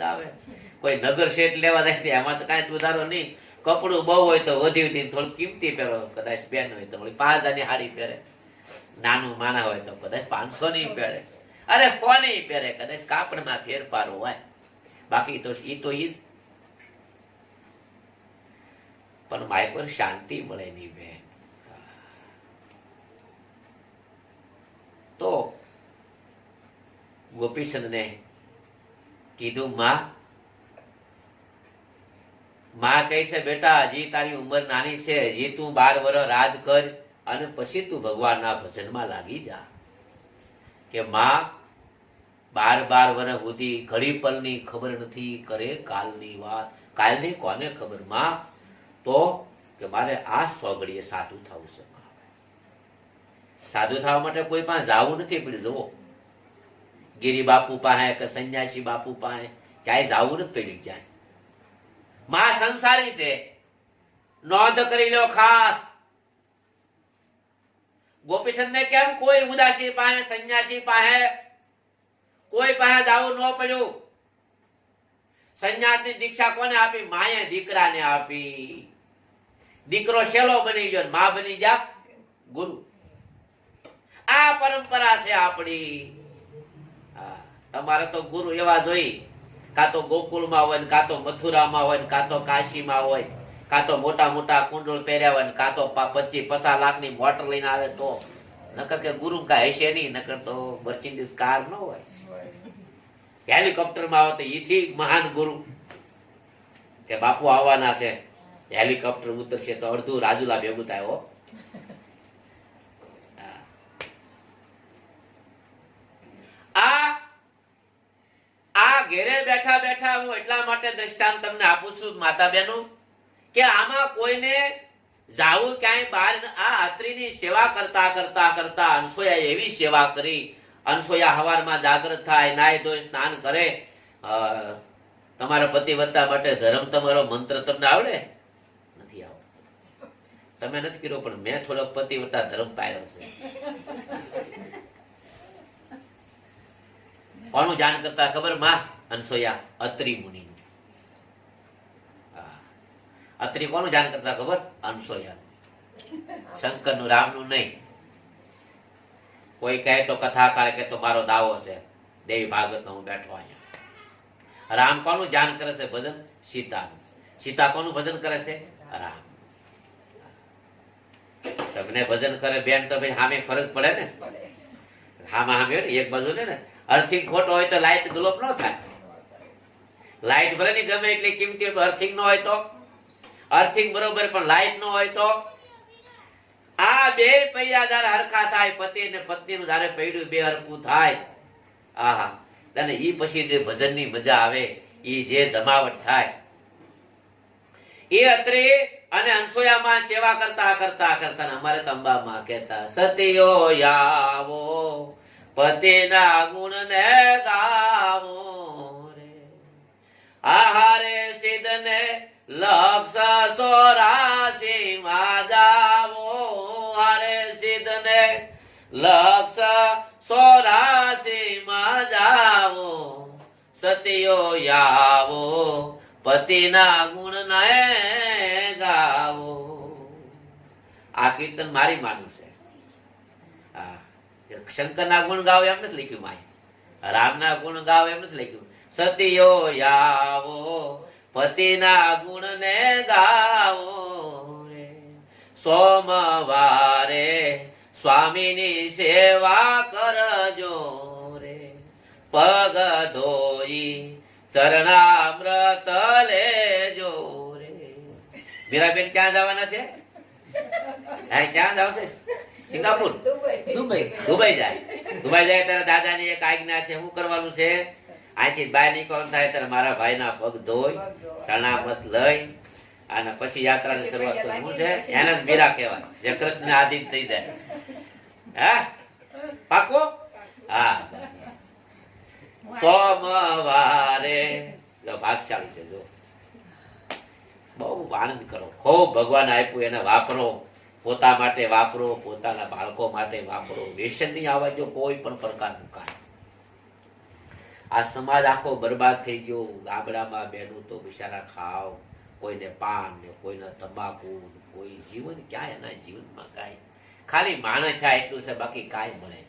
આવે. કોઈ નગર શેઠ લેવા જાય તો એમાં તો કાંઈ વધારો નહીં. કપડું બહુ હોય તો વધી વધી થોડું કિંમતી પહેરો, કદાચ બેન હોય તો પાંચ હજારની હાડી પહેરે. નાનું માણા હોય તો, કદાચ પાંચસો ની પહેરે. અરે, કોની પહેરે? કદાચ કાપડમાં ફેરફાર હોય. બાકી તો ઈ તો ઈ પણ માય પર શાંતિ મળે નહીં, બેન. તો ગોપીચંદને કીધું, માં. માં કહે છે, બેટા, હજી તારી ઉંમર નાની છે. હજી તું બાર વર્ષ રાજ કર અને પછી તું ભગવાનના ભજનમાં લાગી જા. કે માં, બાર બાર વર્ષ સુધી ઘડી પલની ખબર નથી, કરે કાલની વાત. કાલની કોને ખબર, માં? તો કે મારે આ સોગડીએ સાધુ થવું છે સાધુ થવા માટે કોઈ પણ જાવું નથી, પણ જુઓ. ગિરી બાપુ પાસે કે સંન્યાસી બાપુ પાસે ક્યાંય જવું નથી પડ્યું ક્યાંય. માં સંસારી છે. નોંધ કરી લો ખાસ. ગોપીચંદ કેમ કોઈ ઉદાસી પાસે, સંન્યાસી પાસે? કોઈ પાસે જાવું ન પડ્યું. સંન્યાસની દીક્ષા કોને આપી? માએ દીકરાને આપી. દીકરો શેલો બની ગયો મા બની જા ગુરુ. આ પરંપરા છે આપણી. તમારે તો ગુરુ એવા જોઈ કાં તો ગોકુળમાં હોય ને કાં તો મથુરામાં હોય ને કાં તો કાશીમાં હોય કાં તો મોટા મોટા કુંડળ પહેર્યા હોય ને કાં તો પચીસ પચાસ લાખની મોટર લઈને આવે તો. નકર કે ગુરુ કાંઈ હશે નહીં, નકર તો મર્સિડીઝ કાર ન હોય. હેલિકોપ્ટરમાં આવે તો ઈથી મહાન ગુરુ. કે બાપુ આવવાના છે. હેલિકોપ્ટર ઉતરશે તો અડધું રાજુલા ભેગું થાય હો હા. આ આ ઘેરે બેઠા બેઠા હું એટલા માટે દ્રષ્ટાંત તમને આપું છું માતા બહેનો કે આમાં કોઈને જાવું ક્યાંય બહાર આ અત્રિની સેવા કરતા કરતા કરતા અનસોયા એવી સેવા કરી. અનસોયા હવારમાં જાગૃત થાય નાય ધોઈ સ્નાન કરે. તમારા પતિવ્રતા માટે ધર્મ તમારો મંત્ર તમને આવડે? નથી આવડતો. તમે નથી કર્યો, પણ મેં થોડોક પતિવ્રતા ધર્મ પાયો છે. કોનું જાણ કરતા ખબરમાં? અનસોયા અત્રિ મુનિનું. હા. અત્રિ કોનું જાણ કરતા ખબર? અનસોયા શંકરનું રામનું નહીં. કોઈ કહે તો કથાકાર કે તો મારો દાવો છે. દેવી ભાગવત હું બેઠો અહીંયા. રામ કોનું જાણ કરે છે? ભજન સીતાનું. સીતા કોનું ભજન કરે છે? રામ. તમને ભજન કરે બેન તો ભાઈ સામે ફરજ પડે ને? હામાં ને એક બાજુ ને? અર્થિંગ ખોટો હોય તો લાઈટ ગ્લોપ ન થાય. લાઈટ ભલે ની ગમે એટલી કિંમતી અર્થિંગ ન હોય તો. અર્થિંગ બરોબર, પણ લાઈટ ન હોય તો. આ બે પૈયા જયારે હરખા થાય, પતિ ને પત્ની નું જયારે પૈડું બે હરખું થાય. આહા. અને ઈ પછી જે ભજનની મજા આવે, ઈ જે જમાવટ થાય. એ અત્રે અને અંસોયામાં સેવા કરતા કરતા કરતા અમારે તંબામાં કહેતા સતીયો યાવો, પતિના ગુણ ને ગાવો. આહારે સિદ્ધને લક્ષ સોરાસી માં જાવો હારે સિદ્ધને લક્ષ સોરાસી માં જાવો સતિયો યાવો, પતિના ગુણ નય ગાવો. આ કીર્તન મારી માનું છે. શંકરના ગુણ ગાવ એમ નથી લખ્યું માય. રામના ગુણ ગાવ એમ નથી લખ્યું. સતિયો યાવો પતિના ગુણ ને ગાવો રે. સોમવારે સ્વામીની સેવા કરજો રે. પગ ધોઈ ચરણામૃત લેજો રે. મીરાબેન ક્યાં જવાના છે? હા ક્યાં જાવ છે? સિંગાપુર? દુબઈ. દુબઈ જાય. દુબઈ જાય ત્યારે દાદાની એક આજ્ઞા છે. શું કરવાનું છે? અહીંથી બહાર નીકળવાનું થાય ત્યારે મારા ભાઈના પગ ધોઈ ચરણામૃત લઈ અને પછી યાત્રાની શરૂઆત કરવી શું છે. એને જ મીરા કહેવાય. જે કૃષ્ણ આધીન થઈ જાય. હા? પાકો? હા. સોમવારે જો ભાગશાળી છે જો બહુ આનંદ કરો. ખૂબ ભગવાન આપ્યું એને વાપરો. પોતા માટે વાપરો પોતાના બાળકો માટે વાપરો. વ્યસન નહીં આવવા જો કોઈ પણ પ્રકારનું કાંઈ આ સમાજ આખો બરબાદ થઈ ગયો. ગામડામાં બેનું તો બિચારા ખાવ. કોઈને પાન ને કોઈને તમાકુ ને કોઈ જીવન ક્યાંય એના જીવનમાં કાંઈ. ખાલી માણસ છે એટલું છે, બાકી કાંઈ મળે નહીં.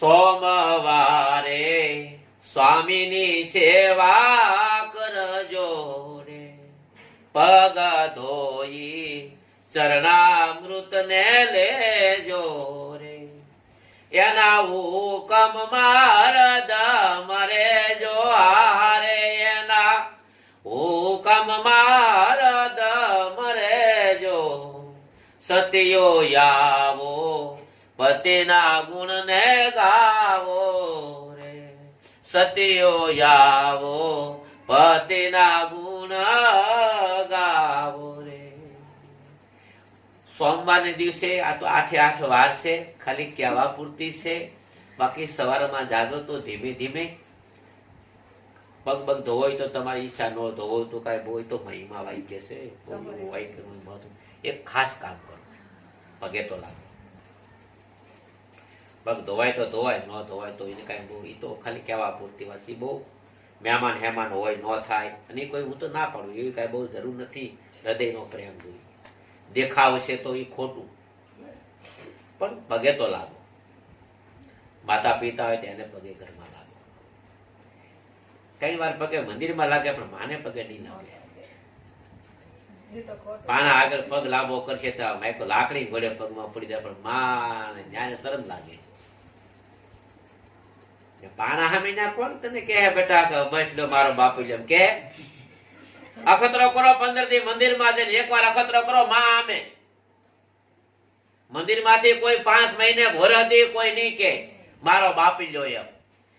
સોમવારે સ્વામીની સેવા કરજો રે. પગ ધોઈ ચરણામૃત ને લેજો એના હુકમ મારદ મરે જો હારે એના હુકમ મારદ મરે જો. સત્યો યાવો, પતિના ગુણ ને ગાવો રે. સત્યો યાવો, પતિના ગુણ સોમવારને દિવસે આ તો આઠે આઠ વાર છે ખાલી કહેવા પૂરતી છે. બાકી સવારમાં જાગો તો ધીમે ધીમે. પગ પગ ધોવાય તો તમારી ઈચ્છા ન ધોવો તો કાંઈ બહુ તો મહિમા વાઈ જશે. વાઈ કરવું એક ખાસ કામ કરો. પગે તો લાગો. પગ ધોવાય તો ધોવાય ન ધોવાય તો એને કાંઈ બહુ એ તો ખાલી કહેવા પૂરતી વાત બહુ મહેમાન હેમાન હોય ન થાય. અને કોઈ હું તો ના પાડું એવી કાંઈ બહુ જરૂર નથી. હૃદયનો પ્રેમ જોઈએ દેખાવ છે તો એ ખોટું. પણ પગે તો લાગો. માતા પિતા હોય તેને પગે ઘરમાં લાગો. કઈ વાર પગે મંદિરમાં લાગે પણ માને પગે નહીં લાગે. પાણા આગળ પગ લાંબો કરશે તો માઇકો લાકડી ઘોડે પગમાં પડી જાય, પણ માને ન્યાય શરમ લાગે. પાણા હામી ના કોણ તને કે બેટા બસ લો મારો બાપુ જેમ કે અખતરો કરો પંદરથી મંદિરમાં જઈને એકવાર અખતરો કરો, માં આમે. મંદિરમાંથી કોઈ પાંચ મહિને ભોરદી કોઈ નહીં કે. મારો બાપી લો એમ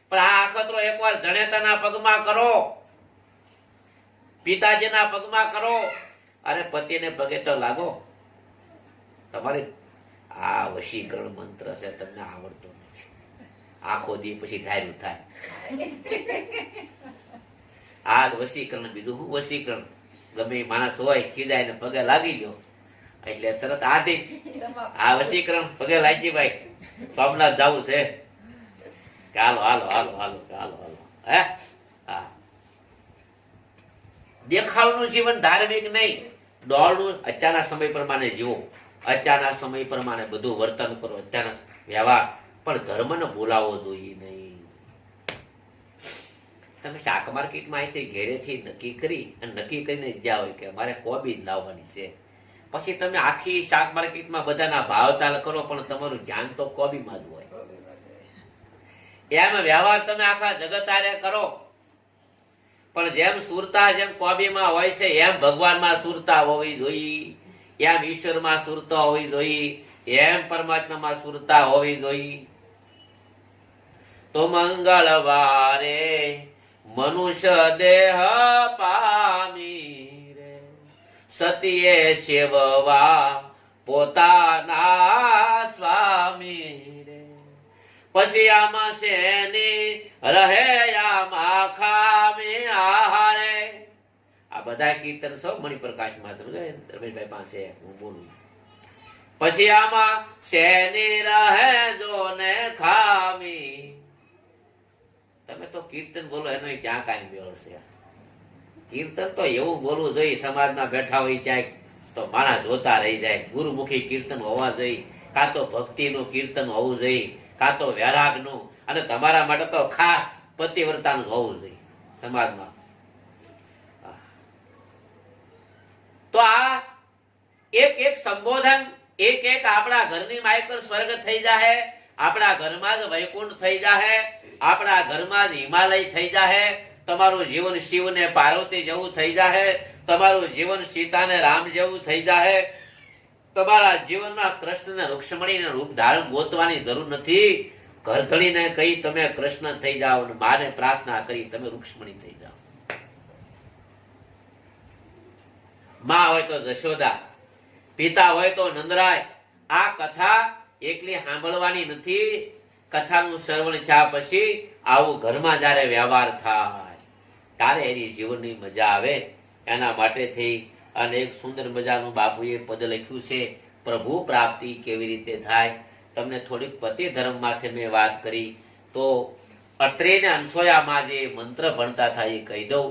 પણ આ અખતરો એકવાર જણેતાના પગમાં કરો. પિતાજીના પગમાં કરો. અને પતિને પગે તો લાગો. તમારે આ વશીકરણ મંત્ર છે, તમને આવડતો નથી. આખો દી પછી ધાર્યું થાય. આ વસીકરણ બીજું શું વસીકરણ ગમે માણસ હોય ખીજાય ને પગે લાગી ગયો. એટલે તરત આધી આ વસીકરણ પગે લાગી ભાઈ. સોમનાથ જવું છે. હાલો હાલો હાલો હાલો હાલો હાલો. હે? હા. દેખાવનું જીવન ધાર્મિક નહીં. દોડનું અત્યારના સમય પ્રમાણે જીવો. અત્યારના સમય પ્રમાણે બધું વર્તન કરો. અત્યારના વ્યવહાર. પણ ધર્મને બોલાવો જોઈએ નહીં. તમે શાક માર્કેટમાં અહીંથી ઘેરેથી નક્કી કરી અને નક્કી કરીને જાઓ કે અમારે કોબી જ લાવવાની છે. પછી તમે આખી શાક માર્કેટમાં બધાના ભાવતાલ કરો, પણ તમારું ધ્યાન તો કોબીમાં જ હોય. એમ વ્યવહાર તમે આખા જગત આરે કરો. પણ જેમ સુરતા જેમ કોબીમાં હોય છે, એમ ભગવાનમાં સુરતા હોવી જોઈએ. એમ ઈશ્વરમાં સુરતા હોવી જોઈએ. એમ પરમાત્મામાં સુરતા હોવી જોઈએ. તો મંગળવારે મનુષ્ય દેહ પામી રે. સતીએ સેવવા પોતાના સ્વામી રે. પછી આમાં શેની રહે, આમાં ખામી, આહારે? આ બધા કીર્તન સૌ મણિપ્રકાશ માત્ર રમેશભાઈ પાસે હું બોલું. પછી આમાં શેની રહે જો ને ખામી? તમે તો કીર્તન બોલો, એનો ક્યાં કાંઈ મેળ કીર્તન તો એવું બોલવું જોઈએ, સમાજમાં બેઠા હોય ક્યાંક તો માણસ જોતા રહી જાય. ગુરુમુખી કીર્તન હોવા જોઈએ, કાં તો ભક્તિનું કીર્તન હોવું જોઈએ, કાં તો વૈરાગનું, અને તમારા માટે તો ખાસ પતિવ્રતાનું હોવું જોઈએ સમાજમાં. તો આ એક એક સંબોધન, એક એક આપણા ઘરની માયકર સ્વર્ગ થઈ જાહે આપણા ઘરમાં જ વૈકુંઠ થઈ જાહે, આપણા ઘરમાં જ હિમાલય થઈ જાહે, તમારું જીવન શિવને પાર્વતી જેવું થઈ જાહે, તમારું જીવન સીતાને રામ જેવું થઈ જાહે, તમારા જીવનમાં કૃષ્ણને રૂક્ષ્મણીને રૂપ ધારણ ગોતવાની જરૂર નથી. ઘરધણીને કહી તમે કૃષ્ણ થઈ જાઓ માને પ્રાર્થના કરી તમે રૂક્ષ્મણી થઈ જાઓ. માં હોય તો જશોદા, પિતા હોય તો નંદરાય, આ કથા એકલી સાંભળવાની નથી. કથાનું શ્રવણ થયા પછી આવું ઘરમાં જ્યારે વ્યવહાર થાય, ત્યારે એની જીવનની મજા આવે. એના માટે થઈ અને એક સુંદર મજાનું બાપુએ પદ લખ્યું છે, પ્રભુ પ્રાપ્તિ કેવી રીતે થાય? તમને થોડીક પતિ ધર્મ માથે મેં વાત કરી, તો અત્રેને અનસોયામાં જે મંત્ર ભણતા થાય એ કહી દઉં.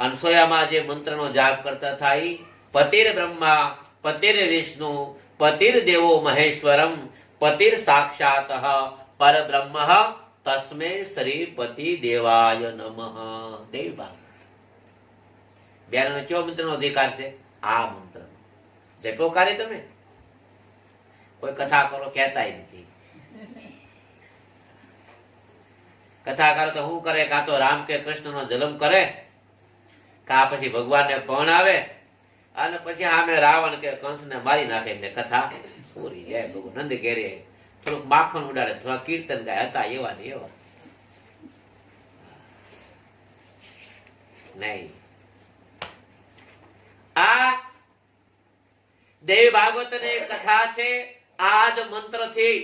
અનસોયામાં જે મંત્રનો જાપ કરતા થાય, પતિર બ્રહ્મા, પતિર વિષ્ણુ પતિર દેવો મહેશ્વરમ પતિર સાક્ષાત પરબ્રહ્મ તસ્મે શ્રી પતિ દેવાય નમ દેવ ભાગ બેનો કયો મંત્રનો અધિકાર છે આ મંત્ર જપો કાર્ય તમે કોઈ કથા કરો કહેતા નથી કથા કરો તો શું કરે કાં તો રામ કે કૃષ્ણનો જન્મ કરે કા પછી ભગવાનને પણ આવે અને પછી આમે રાવણ કે કંસને મારી નાખે એટલે કથા પૂરી જાય, ભગવાન નંદ ઘેરે. થોડુંક માખણ ઉડાડે, થોડા કીર્તન ગાય હતા, એવા ને એવા. નહીં. આ દેવી ભાગવતની કથા છે, આ જ મંત્રથી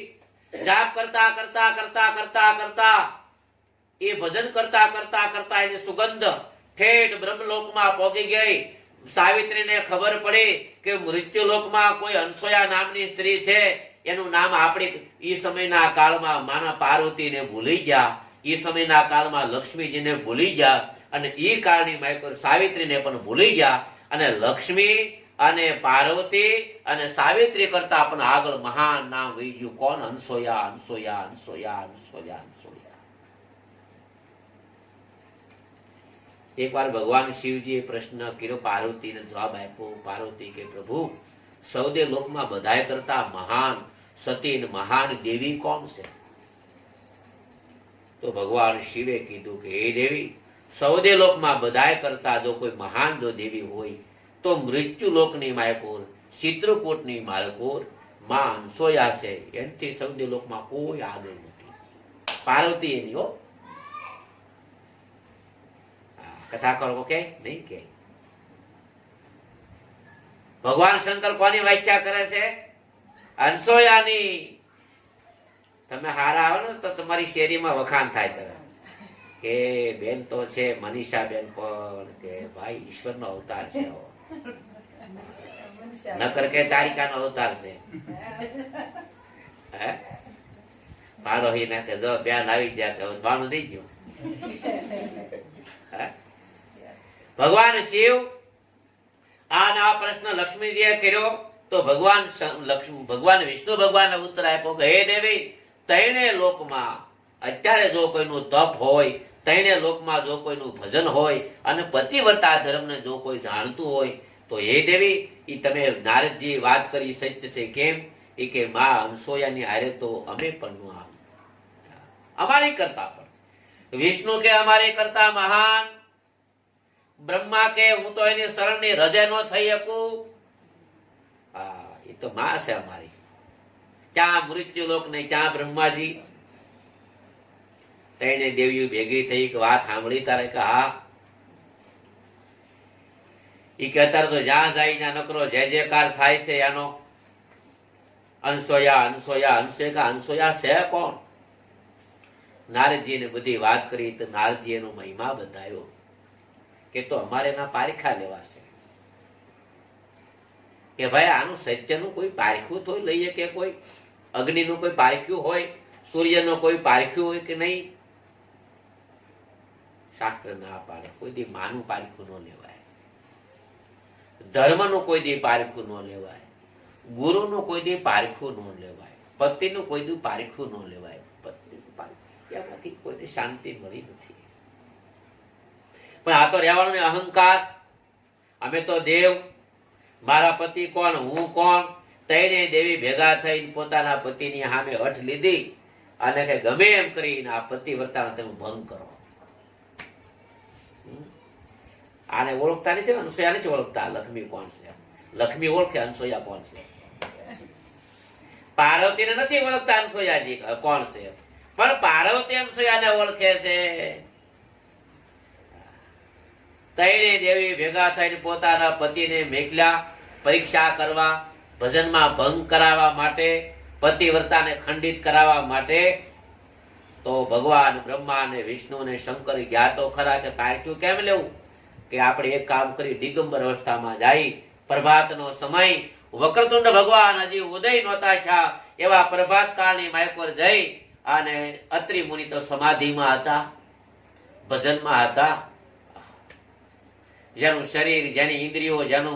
જાપ કરતા કરતા કરતા કરતા કરતા, એ ભજન કરતા કરતા કરતા એની સુગંધ ઠેઠ બ્રહ્મલોકમાં પહોંચી ગઈ. સાવિત્રીને ખબર પડી કે મૃત્યુલોકમાં કોઈ અનસોયા નામની સ્ત્રી છે. એનું નામ આપણે એ સમયના કાળમાં માના પાર્વતીને ભૂલી ગયા. એ સમયના કાળમાં લક્ષ્મીજીને ભૂલી ગયા. અને એ કાળની માયકોર સાવિત્રીને પણ ભૂલી ગયા. અને લક્ષ્મી અને પાર્વતી અને સાવિત્રી કરતા પણ આગળ મહાન નામ વહી ગયું. કોણ? અનસોયા અનસોયા અનસોયા અનસોયા અનસોયા એકવાર ભગવાન શિવજીએ પ્રશ્ન કર્યો, પાર્વતીને જવાબ આપ્યો, પાર્વતી કે પ્રભુ, સૌદે લોકમાં બધાય કરતા મહાન સતી મહાન દેવી કોણ છે? તો ભગવાન શિવે કીધું કે એ દેવી, સૌદે લોકમાં બધાય કરતા જો કોઈ મહાન જો દેવી હોય, તો મૃત્યુ લોકની માયકોર ચિત્રકૂટની માલકોરમાં અનસોયા છે. એનથી સૌદે લોકમાં કોઈ આગળ નથી. પાર્વતી એની હો આ કથા કરો કે નહીં કે ભગવાન શંકર કોની વ્યાખ્યા કરે છે? અનસોયાની. તમે હારા આવો ને, તો તમારી શેરીમાં વખાણ થાય તરત કે બેન તો છે મનીષા બેન પણ, કે ભાઈ ઈશ્વરનો અવતાર છે નકર કે તારિકાનો અવતાર છે. હે? પાડો હી નાખે જો, બેન આવી ગયા કે ભાણું દઈ ગયું? ભગવાન શિવ આ ના પ્રશ્ન લક્ષ્મીજીએ કર્યો, તો ભગવાન ભગવાન વિષ્ણુ ભગવાન ઉત્તર આપ્યો કે, હે દેવી, તૈણે લોકમાં અત્યારે જો કોઈનું તપ હોય, તૈણે લોકમાં જો કોઈનું ભજન હોય અને પતિવ્રતા ધર્મને જો કોઈ જાણતું હોય, તો હે દેવી એ તમે નારદજી વાત કરી સત્ય છે કેમ? એ કે, મા અંસોયાની હારે તો અમે પણ અમારી કરતા પણ. વિષ્ણુ કે, અમારી કરતા મહાન બ્રહ્મા કે, હું તો એની શરણની રજે નો થઈ શકું. હા, એ તો માં છે અમારી. ક્યાં મૃત્યુ લોક ને ક્યાં બ્રહ્માજી? તેને દેવીઓ ભેગી થઈ કે વાત સાંભળી તારે કે હા. એ કે અત્યારે તો જ્યાં જાય ત્યાં નકરો જે જેકાર થાય છે એનો. અનસોયા અનસોયા કા અનસોયા છે કોણ? નારદજીને બધી વાત કરી તો નારદજી એનો મહિમા બતાવ્યો. કે તો અમારે એના પારખા લેવા છે. કે ભાઈ, આનું સત્યનું કોઈ પારખ્યું તો લઈએ કે કોઈ? અગ્નિનું કોઈ પારખ્યું હોય? સૂર્યનો કોઈ પારખ્યું હોય કે નહીં? શાસ્ત્ર ના પાડે. કોઈ દી માનું પારખું ન લેવાય. ધર્મનું કોઈ દી પારખું ન લેવાય. ગુરુનું કોઈ દી પારખું ન લેવાય. પતિનું કોઈ દી પારખું ન લેવાય. પત્નીનું પારખું. એમાંથી કોઈ દી શાંતિ મળી નથી. પણ આ તો રહેવાનું અહંકાર. અમે તો દેવ. મારા પતિ કોણ, હું કોણ? તઈને દેવી ભેગા થઈને પોતાના પતિની સામે હઠ લીધી. અને કે ગમે એમ કરીને આ પતિવ્રતાનો તમે ભંગ કરો. આને ઓળખતા નથી ને નથી ઓળખતા? લક્ષ્મી કોણ છે? લક્ષ્મી ઓળખે, અનસોયા કોણ છે? પાર્વતીને નથી ઓળખતા અનસૂયાજી કોણ છે? પણ પાર્વતી અનસૂયાને ઓળખે છે. તૈણે દેવી ભેગા થઈને પોતાના પતિને મેઘલા પરીક્ષા કરવા, ભજનમાં ભંગ કરાવવા માટે, પતિવ્રતાને ખંડિત કરાવવા માટે, તો ભગવાન બ્રહ્મા અને વિષ્ણુ ને શંકર ગયા ખરા કે પારખ્યું કેમ લેવું? કે આપણે એક કામ કરી દિગંબર અવસ્થામાં જાય, પ્રભાતનો સમય, વક્રતુંડ ભગવાન હજી ઉદય નહોતા છા એવા પ્રભાત કાળની માયકોર જઈ અને અત્રિ મુનિ તો સમાધિમાં હતા, ભજનમાં હતા જેનું શરીર જેની ઇન્દ્રિયો જેનું